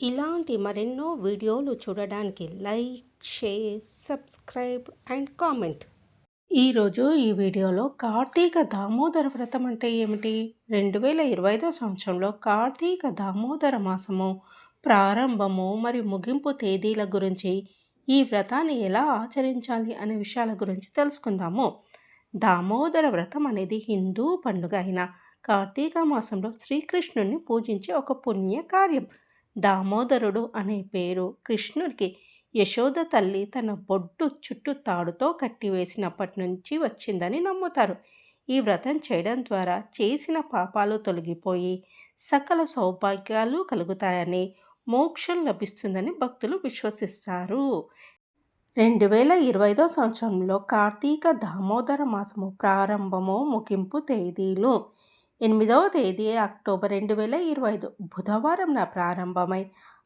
ఇలాంటి మరెన్నో వీడియోలు చూడడానికి like share subscribe and comment. ఈరోజు ఈ వీడియోలో కార్తీక దామోదర వ్రతం అంటే ఏమిటి? రెండు వేల ఇరవై ఐదో సంవత్సరంలో కార్తీక దామోదర మాసము ప్రారంభము మరియు ముగింపు తేదీల గురించి ఈ వ్రతాన్ని ఎలా ఆచరించాలి అనే విషయాల గురించి తెలుసుకుందాము. దామోదర వ్రతం అనేది హిందూ పండుగ అయిన కార్తీక మాసంలో శ్రీకృష్ణుని పూజించే ఒక పుణ్య కార్యం దామోదరుడు అనే పేరు కృష్ణుడికి యశోద తల్లి తన బొడ్డు చుట్టూ తాడుతో కట్టివేసినప్పటి నుంచి వచ్చిందని నమ్ముతారు. ఈ వ్రతం చేయడం ద్వారా చేసిన పాపాలు తొలగిపోయి సకల సౌభాగ్యాలు కలుగుతాయని మోక్షం లభిస్తుందని భక్తులు విశ్వసిస్తారు. రెండు వేల ఇరవై ఐదో సంవత్సరంలో కార్తీక దామోదర మాసము ప్రారంభము ముగింపు తేదీలు. ఎనిమిదవ తేదీ అక్టోబర్ రెండు వేల ఇరవై ఐదు బుధవారం నా ప్రారంభమై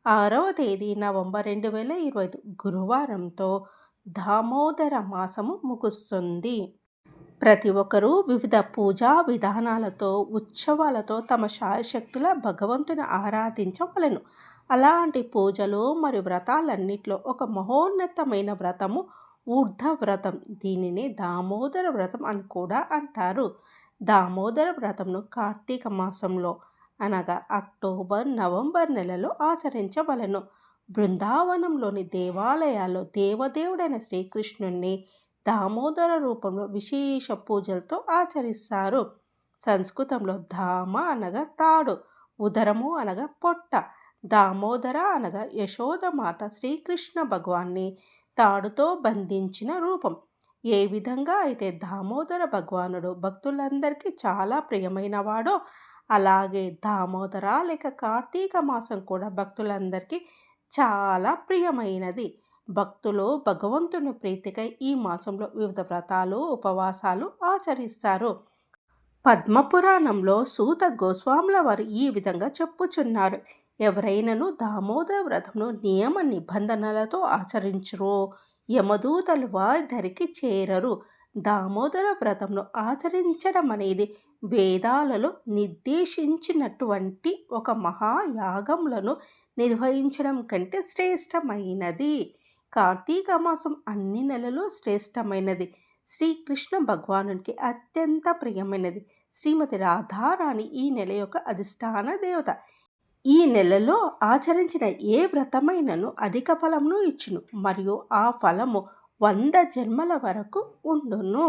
ఆరవ తేదీ నవంబర్ రెండు వేల ఇరవై ఐదు గురువారంతో దామోదర మాసము ముగుస్తుంది. ప్రతి ఒక్కరూ వివిధ పూజా విధానాలతో ఉత్సవాలతో తమ శాయశక్తుల భగవంతుని ఆరాధించవలను. అలాంటి పూజలు మరియు వ్రతాలన్నిట్లో ఒక మహోన్నతమైన వ్రతము ఊర్ధ వ్రతం దీనిని దామోదర వ్రతం అని కూడా అంటారు. దామోదర వ్రతంను కార్తీక మాసంలో అనగా అక్టోబర్ నవంబర్ నెలలో ఆచరించవలను. బృందావనంలోని దేవాలయాల్లో దేవదేవుడైన శ్రీకృష్ణుణ్ణి దామోదర రూపంలో విశేష పూజలతో ఆచరిస్తారు. సంస్కృతంలో ధామ అనగా తాడు ఉదరము అనగా పొట్ట దామోదర అనగా యశోదమాత శ్రీకృష్ణ భగవాన్ని తాడుతో బంధించిన రూపం. ఏ విధంగా అయితే దామోదర భగవానుడు భక్తులందరికీ చాలా ప్రియమైనవాడో అలాగే దామోదర లేక కార్తీక మాసం కూడా భక్తులందరికీ చాలా ప్రియమైనది. భక్తులు భగవంతుని ప్రీతికై ఈ మాసంలో వివిధ వ్రతాలు ఉపవాసాలు ఆచరిస్తారు. పద్మపురాణంలో సూత గోస్వాముల వారు ఈ విధంగా చెప్పుచున్నారు. ఎవరైనను దామోదర వ్రతమును నియమ నిబంధనలతో ఆచరించరు యమదూతలు వారిద్దరికి చేరరు. దామోదర వ్రతమును ఆచరించడం అనేది వేదాలలో నిర్దేశించినటువంటి ఒక మహాయాగములను నిర్వహించడం కంటే శ్రేష్టమైనది. కార్తీక మాసం అన్ని నెలలు శ్రేష్టమైనది. శ్రీకృష్ణ భగవానునికి అత్యంత ప్రియమైనది. శ్రీమతి రాధారాణి ఈ నెల యొక్క అధిష్టాన దేవత. ఈ నెలలో ఆచరించిన ఏ వ్రతమైనను అధిక ఫలమును ఇచ్చును మరియు ఆ ఫలము వంద జన్మల వరకు ఉండును.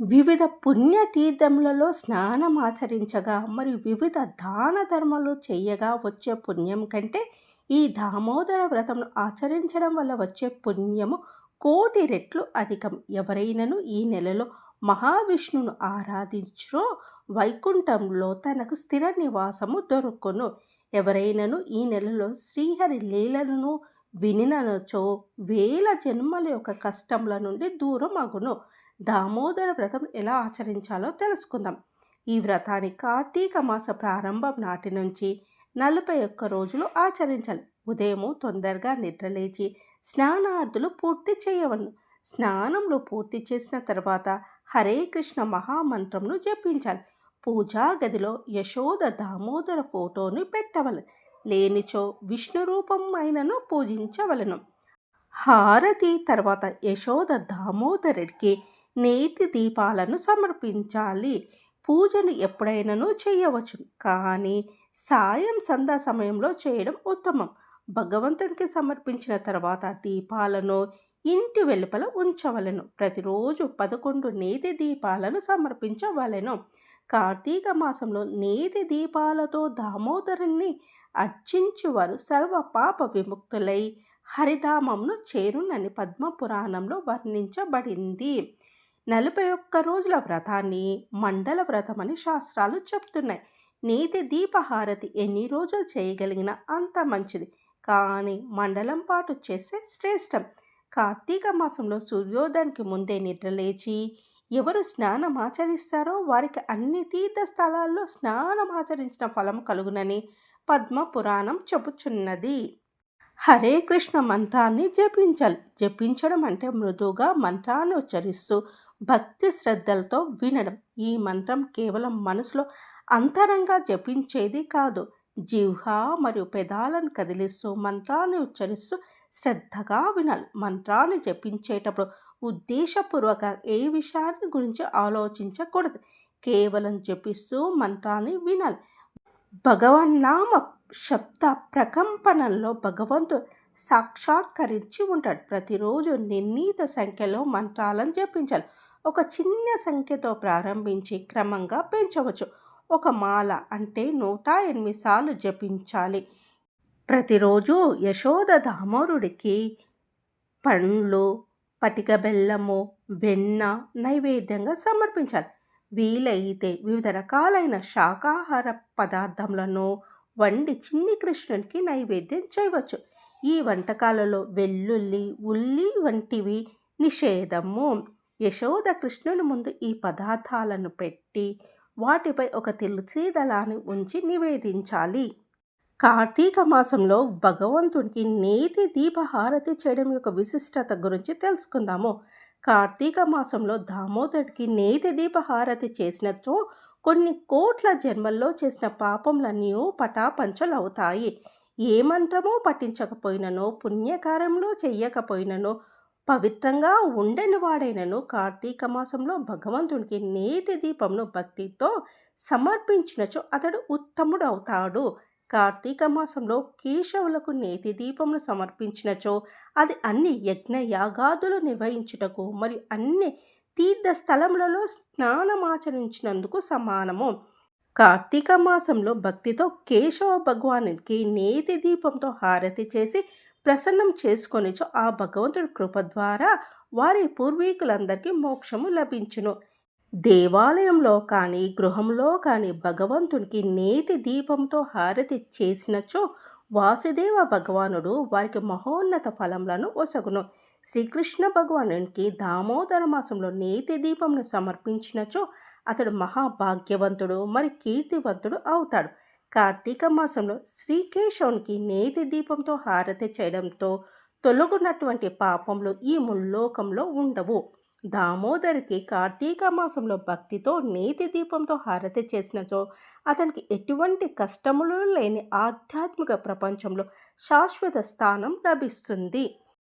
వివిధ పుణ్యతీర్థములలో స్నానం ఆచరించగా మరియు వివిధ దాన ధర్మాలు చేయగా వచ్చే పుణ్యం కంటే ఈ దామోదర వ్రతమును ఆచరించడం వల్ల వచ్చే పుణ్యము కోటి రెట్లు అధికం. ఎవరైనను ఈ నెలలో మహావిష్ణును ఆరాధించో వైకుంఠంలో తనకు స్థిర నివాసము దొరుకును. ఎవరైనను ఈ నెలలో శ్రీహరి లీలలను వినినచో వేల జన్మల యొక్క కష్టముల నుండి దూరం అగును దామోదర వ్రతం ఎలా ఆచరించాలో తెలుసుకుందాం. ఈ వ్రతాన్ని కార్తీక మాస ప్రారంభం నాటి నుంచి నలభై ఒక్క రోజులు ఆచరించాలి ఉదయము తొందరగా నిద్రలేచి స్నానార్థులు పూర్తి చేయవలను. స్నానంలో పూర్తి చేసిన తర్వాత హరే కృష్ణ మహామంత్రంను జపించాలి. పూజా గదిలో యశోద దామోదర ఫోటోని పెట్టవలను లేనిచో విష్ణు రూపం అయినను పూజించవలను. హారతి తర్వాత యశోద దామోదరుడికి నేతి దీపాలను సమర్పించాలి. పూజను ఎప్పుడైనాను చేయవచ్చు. కానీ సాయం సంధ్యా సమయంలో చేయడం ఉత్తమం. భగవంతుడికి సమర్పించిన తర్వాత దీపాలను ఇంటి వెలుపల ఉంచవలను. ప్రతిరోజు పదకొండు నేతి దీపాలను సమర్పించవలను. కార్తీక మాసంలో నేతి దీపాలతో దామోదరుణ్ణి అర్చించువారు సర్వ పాప విముక్తులై హరిధామంను చేరునని పద్మపురాణంలో వర్ణించబడింది. నలభై ఒక్క రోజుల వ్రతాన్ని మండల వ్రతం అని శాస్త్రాలు చెప్తున్నాయి. నేతి దీపహారతి ఎన్ని రోజులు చేయగలిగినా అంత మంచిది. కానీ మండలం పాటు చేస్తే శ్రేష్టం. కార్తీక మాసంలో సూర్యోదయానికి ముందే నిద్రలేచి ఎవరు స్నానం ఆచరిస్తారో వారికి అన్ని తీర్థ స్థలాల్లో స్నానం ఆచరించిన ఫలం కలుగునని పద్మ పురాణం చెబుచున్నది. హరే కృష్ణ మంత్రాన్ని జపించాలి. జపించడం అంటే మృదువుగా మంత్రాన్ని ఉచ్చరిస్తూ భక్తి శ్రద్ధలతో వినడం. ఈ మంత్రం కేవలం మనసులో అంతరంగా జపించేది కాదు. జిహ్వ మరియు పెదాలను కదిలిస్తూ మంత్రాన్ని ఉచ్చరిస్తూ శ్రద్ధగా వినాలి. మంత్రాన్ని జపించేటప్పుడు ఉద్దేశపూర్వక ఏ విషయాన్ని గురించి ఆలోచించకూడదు. కేవలం జపిస్తూ మంత్రాన్ని వినాలి. భగవన్నామ శబ్ద ప్రకంపనల్లో భగవంతుడు సాక్షాత్కరించి ఉంటాడు. ప్రతిరోజు నిర్ణీత సంఖ్యలో మంత్రాలను జపించాలి. ఒక చిన్న సంఖ్యతో ప్రారంభించి క్రమంగా పెంచవచ్చు. ఒక మాల అంటే నూట ఎనిమిది సార్లు జపించాలి. ప్రతిరోజు యశోద దామోరుడికి పండ్లు పటిక బెల్లము వెన్న నైవేద్యంగా సమర్పించాలి. వీలైతే వివిధ రకాలైన శాకాహార పదార్థములను వండి చిన్ని కృష్ణునికి నైవేద్యం చేయవచ్చు. ఈ వంటకాలలో వెల్లుల్లి ఉల్లి వంటివి నిషేధము. యశోద కృష్ణుని ముందు ఈ పదార్థాలను పెట్టి వాటిపై ఒక తులసి దళాన్ని ఉంచి నివేదించాలి. కార్తీక మాసంలో భగవంతుడికి నేతి దీపహారతి చేయడం యొక్క విశిష్టత గురించి తెలుసుకుందాము. కార్తీక మాసంలో దామోదరుడికి నేతి దీపహారతి చేసినచో కొన్ని కోట్ల జన్మల్లో చేసిన పాపంలన్నీ పటాపంచలవుతాయి. ఏ మంత్రమో పఠించకపోయిననో పుణ్యకార్యంలో చెయ్యకపోయినను పవిత్రంగా ఉండని వాడైనను కార్తీక మాసంలో భగవంతునికి నేతి దీపంను భక్తితో సమర్పించినచో అతడు ఉత్తముడవుతాడు. అవుతాడు కార్తీక మాసంలో కేశవులకు నేతి దీపమును సమర్పించినచో అది అన్ని యజ్ఞ యాగాదులు నిర్వహించుటకు మరియు అన్ని తీర్థ స్థలములలో స్నానమాచరించినందుకు సమానము. కార్తీక మాసంలో భక్తితో కేశవ భగవానికి నేతి దీపంతో హారతి చేసి ప్రసన్నం చేసుకొనిచో ఆ భగవంతుడి కృప ద్వారా వారి పూర్వీకులందరికీ మోక్షము లభించును. దేవాలయంలో కానీ గృహంలో కానీ భగవంతునికి నేతి దీపంతో హారతి చేసినచో వాసుదేవ భగవానుడు వారికి మహోన్నత ఫలములను ఒసగును శ్రీకృష్ణ భగవానునికి దామోదర మాసంలో నేతి దీపంను సమర్పించినచో అతడు మహాభాగ్యవంతుడు మరి కీర్తివంతుడు అవుతాడు. కార్తీక మాసంలో శ్రీకేశవునికి నేతి దీపంతో హారతి చేయడంతో తొలగున్నటువంటి పాపములు ఈ ముల్లోకంలో ఉండవు. దామోదరికి కార్తీక మాసంలో భక్తితో నేతి దీపంతో హారతి చేసినచో అతనికి ఎటువంటి కష్టములు లేని ఆధ్యాత్మిక ప్రపంచంలో శాశ్వత స్థానం లభిస్తుంది.